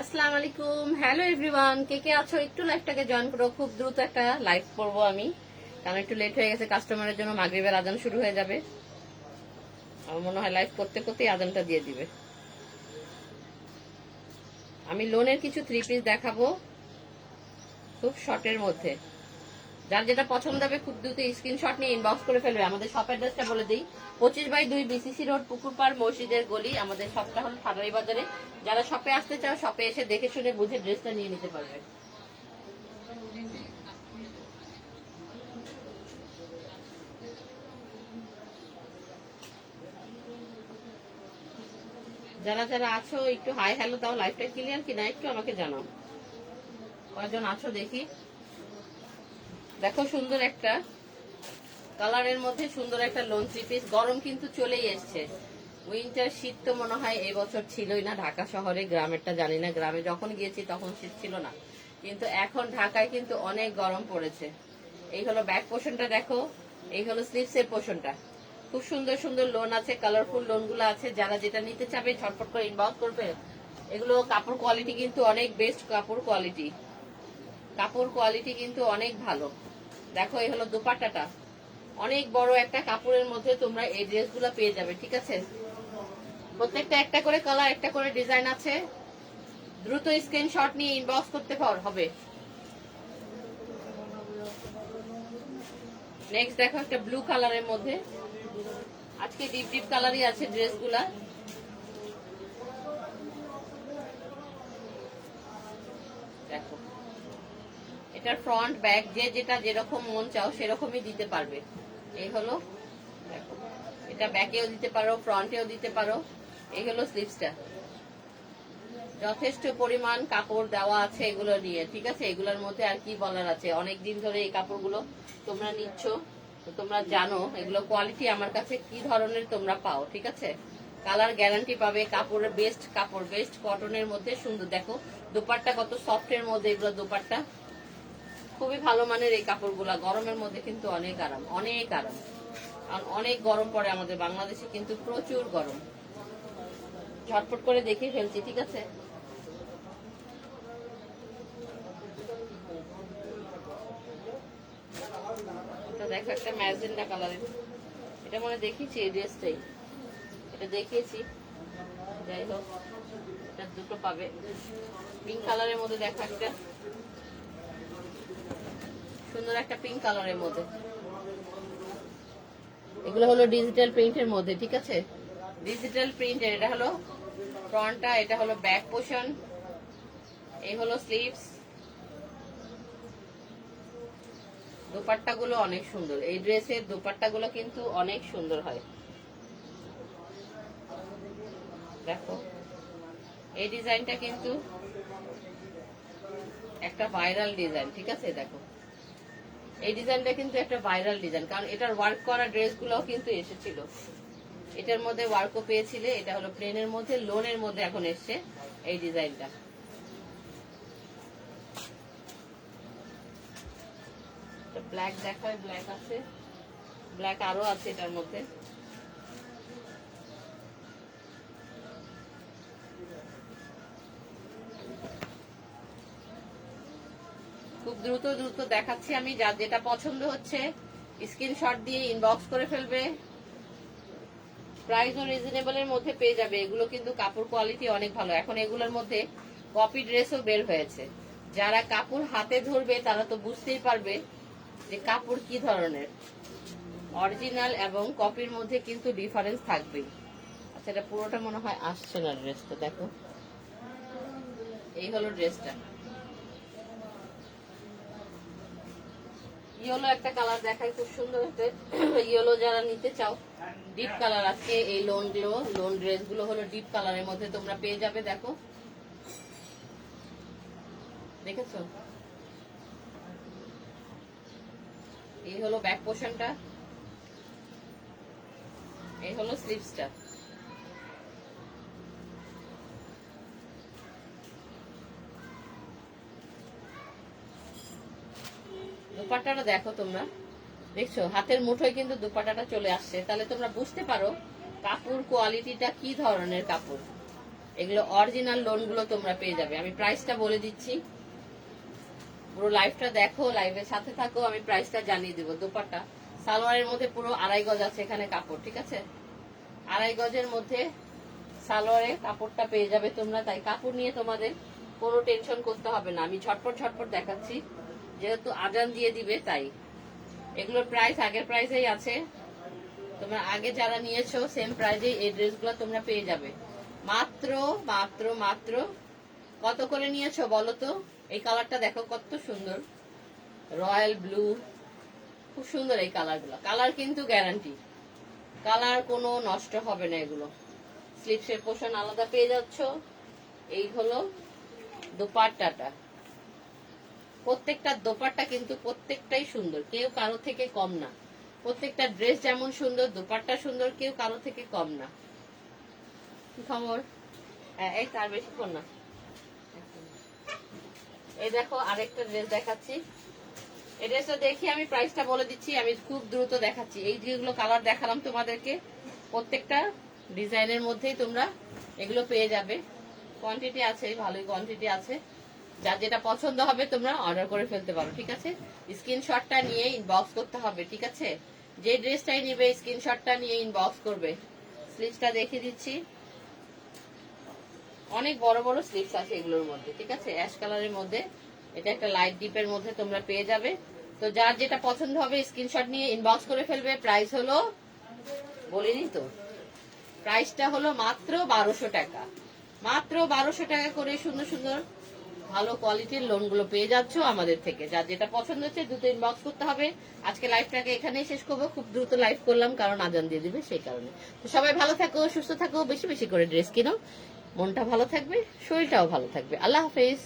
আসসালামু আলাইকুম hello everyone কে কে আছো? একটু লাইভটাকে জয়েন করো। খুব দ্রুত একটা লাইভ করব আমি। কারণ একটু লেট হয়ে গেছে কাস্টমারের জন্য মাগরিবের আজান শুরু হয়ে যাবে। আমার মনে হয় লাইভ করতে করতেই আজানটা দিয়ে দিবে। আমি লোনের কিছু থ্রি পিস দেখাবো। খুব শর্টের মধ্যে। যার যেটা পছন্দ হবে খুব দ্রুত স্ক্রিনশট নিয়ে ইনবক্স করে ফেলবে। আমাদের শপ অ্যাড্রেসটা বলে দিই। পঁচিশ বাই দুই বিসিসি রোড পুকুরপাড়, মসজিদের গলি। আমাদের শপটা হলো থানারি বাজারে। যারা শপে আসতে চাও শপে এসে দেখে শুনে বুঝে ড্রেসটা নিয়ে নিতে পারবে। যারা যারা আছো, একটু হাই হ্যালো দাও লাইফটা ক্লিয়ার কিনা, একটু আমাকে জানাও। কয়জন আছো দেখি। দেখো সুন্দর একটা কালারের মধ্যে সুন্দর একটা লোন থ্রি পিস গরম কিন্তু চলেই এসছে। উইন্টার শীত তো মনে হয় এবছর ছিলই না। ঢাকা শহরে, গ্রামেরটা জানি না। গ্রামে যখন গিয়েছি তখন শীত ছিল না। কিন্তু এখন ঢাকায় কিন্তু অনেক গরম পড়েছে। এই হলো ব্যাক পোর্শনটা দেখো। এই হলো স্লিভস এর পোর্শনটা খুব সুন্দর সুন্দর লোন আছে কালারফুল লোনগুলো আছে। যারা যেটা নিতে চাবে ছটফট করে ইনবক্স করবে। এগুলো কাপড় কোয়ালিটি কিন্তু অনেক বেস্ট কাপড় কোয়ালিটি কাপড় কোয়ালিটি কিন্তু অনেক ভালো। দেখো, এই হলো দুপাট্টাটা। অনেক বড় একটা কাপড়ের মধ্যে তোমরা এই ড্রেসগুলো পেয়ে যাবে, ঠিক আছে? প্রত্যেকটা একটা করে কালার একটা করে ডিজাইন আছে। দ্রুত স্ক্রিনশট নিয়ে ইনবক্স করতে পার, হবে। নেক্সট দেখো একটা ব্লু কালারের মধ্যে। আজকে ডিপ ডিপ কালারই আছে ড্রেসগুলা এটার ফ্রন্ট ব্যাক যে যেটা যেরকম মন চাও সেরকমই দিতে পারবে। এই হলো এটা ব্যাকেও দিতে পারো ফ্রন্টেও দিতে পারো, এই হলো স্লিভসটা যথেষ্ট পরিমাণ কাপড় দেওয়া আছে এগুলো নিয়ে, ঠিক আছে? এগুলোর মধ্যে আর কি বলার আছে? অনেক দিন ধরে এই কাপড়গুলো তোমরা নিচ্ছ, তো তোমরা জানো এগুলো কোয়ালিটি আমার কাছে কি ধরনের তোমরা পাও, ঠিক আছে? কালার গ্যারান্টি পাবে, কাপড়ের বেস্ট কাপড় বেস্ট কটনের মধ্যে সুন্দর। দেখো, দোপাট্টা কত সফটের মধ্যে এগুলো দোপাট্টা। খুবই ভালো মানের এই কাপড়গুলা। গরমের মধ্যে কিন্তু অনেক আরাম অনেক আরাম। কারণ অনেক গরম পড়ে আমাদের বাংলাদেশে, কিন্তু প্রচুর গরম। ঝটপট করে দেখে ফেলছি, ঠিক আছে? দেখো, একটা ম্যাজেন্ডা কালারের। এটা মনে দেখিয়েছি এই ড্রেসটাই। এটা দেখিয়েছি। যাই হোক, এটা দুটো পাবে। পিঙ্ক কালারের মধ্যে দেখা একটা সুন্দর একটা পিঙ্ক কালারের মধ্যে। এগুলো হলো ডিজিটাল প্রিন্টের মধ্যে, ঠিক আছে? ডিজিটাল প্রিন্টের এটা হলো ফ্রন্টটা এটা হলো ব্যাক পোর্শন এই হলো স্লিভস দোপাট্টা গুলো অনেক সুন্দর। এই ড্রেসের দোপাট্টা গুলো কিন্তু অনেক সুন্দর হয়। দেখো, এই ডিজাইনটা কিন্তু একটা ভাইরাল ডিজাইন ঠিক আছে? দেখো। এই ডিজাইনটা কিন্তু একটা ভাইরাল ডিজাইন, কারণ এটার ওয়ার্ক করা ড্রেসগুলোও কিন্তু এসেছিল। এটার মধ্যে ওয়ার্কও পেয়েছিলে, এটা হলো প্লেনের মধ্যে লোনের মধ্যে এখন এসছে এই ডিজাইনটা। ব্ল্যাক দেখায় ব্ল্যাক আছে। ব্ল্যাক আরও আছে এটার মধ্যে। দ্রুত দ্রুত দেখাচ্ছি আমি, যার যেটা পছন্দ হচ্ছে স্ক্রিনশট দিয়ে ইনবক্স করে ফেলবে। প্রাইসও রিজনেবল এর মধ্যে পেয়ে যাবে। এগুলো কিন্তু কাপড় কোয়ালিটি অনেক ভালো। এখন এগুলোর মধ্যে কপি ড্রেসও বের হয়েছে। যারা কাপড় হাতে ধরবে, তারা তো বুঝতেই পারবে যে কাপড় কি ধরনের। অরিজিনাল এবং কপির মধ্যে কিন্তু ডিফারেন্স থাকবেই। আচ্ছা এটা পুরোটা মনে হয় আসছে না ড্রেসটা দেখো। এই হলো ড্রেসটা ইয়েলো একটা কালার দেখায় খুব সুন্দর হতে ইয়েলো যারা নিতে চাও ডিপ কালার আজকে এই লোনগুলো লোন ড্রেসগুলো হলো ডিপ কালারের মধ্যে তোমরা পেয়ে যাবে, দেখো। দেখেছ? এই হলো ব্যাক পোর্শনটা এই হলো স্লিভসটা দুপাট্টাটা দেখো তোমরা। দেখছ? হাতের মুঠোয় কিন্তু দুপাট্টাটা চলে আসছে। তাহলে তোমরা বুঝতে পারো কাপড় কোয়ালিটিটা কি ধরনের কাপড়। এগুলো অরিজিনাল লোনগুলো তোমরা পেয়ে যাবে। আমি প্রাইসটা বলে দিচ্ছি। পুরো লাইভটা দেখো লাইভের সাথে থাকো, আমি প্রাইসটা জানিয়ে দেবো। দোপাটা সালোয়ারের মধ্যে পুরো আড়াই গজ আছে এখানে কাপড়, ঠিক আছে? আড়াই গজের মধ্যে সালোয়ারে কাপড়টা পেয়ে যাবে তোমরা। তাই কাপড় নিয়ে তোমাদের কোনো টেনশন করতে হবে না। আমি ঝটপট ঝটপট দেখাচ্ছি। যেহেতু আজান দিয়ে দিবে, তাই। এগুলোর প্রাইস আগের প্রাইসেই আছে। তোমরা আগে যারা নিয়েছো সেম প্রাইজে এই ড্রেসগুলো তোমরা পেয়ে যাবে। মাত্র মাত্র মাত্র কত করে নিয়েছো বলো তো? এই কালারটা দেখো কত সুন্দর। Royal blue. খুব সুন্দর এই কালারগুলো কালার কিন্তু গ্যারান্টি কালার কোনো নষ্ট হবে না এগুলো। স্লিপসের পোষণ আলাদা পেয়ে যাচ্ছ। এই হলো দোপাট্টাটা। প্রত্যেকটা দোপাট্টা কিন্তু প্রত্যেকটাই সুন্দর। কেউ কারও থেকে কম না। প্রত্যেকটা ড্রেস যেমন সুন্দর দোপাট্টা সুন্দর কেউ কারও থেকে কম না। খবর হ্যাঁ, এই তার বেশিক্ষণ না। এই দেখো আরেকটা ড্রেস দেখাচ্ছি। এই ড্রেসটা দেখি আমি প্রাইসটা বলে দিচ্ছি আমি খুব দ্রুত দেখাচ্ছি। এই যেগুলো কালার দেখালাম তোমাদেরকে প্রত্যেকটা ডিজাইনের মধ্যেই তোমরা এগুলো পেয়ে যাবে। কোয়ান্টিটি আছে ভালোই কোয়ান্টিটি আছে। যার যেটা পছন্দ হবে তোমরা অর্ডার করে ফেলতে পারো, ঠিক আছে? স্ক্রিনশটটা নিয়ে ইনবক্স করতে হবে, ঠিক আছে? যে ড্রেসটাই নিবে স্ক্রিনশটটা নিয়ে ইনবক্স করবে। স্লিভসটা দেখে দিচ্ছি। অনেক বড় বড় স্লিভস আছে এগুলোর মধ্যে, ঠিক আছে? অ্যাশ কালারের মধ্যে। এটা একটা লাইট ডিপের মধ্যে তোমরা পেয়ে যাবে। তো যার যেটা পছন্দ হবে স্ক্রিনশট নিয়ে ইনবক্স করে ফেলবে। প্রাইস হলো, বলিনি তো? প্রাইসটা হলো মাত্র বারোশো টাকা। মাত্র বারোশো টাকা করে সুন্দর সুন্দর ভালো কোয়ালিটির লোনগুলো পেয়ে যাচ্ছ আমাদের থেকে। যা যেটা পছন্দ হচ্ছে দ্রুত ইনবক্স করতে হবে। আজকে লাইভটাকে এখানেই শেষ করব। খুব দ্রুত লাইভ করলাম, কারণ আজান দিয়ে দিবে সেই কারণে। তো সবাই ভালো থাকো, সুস্থ থাকো, বেশি বেশি করে ড্রেস কিনো। মনটা ভালো থাকবে, শরীরটাও ভালো থাকবে। আল্লাহ হাফেজ।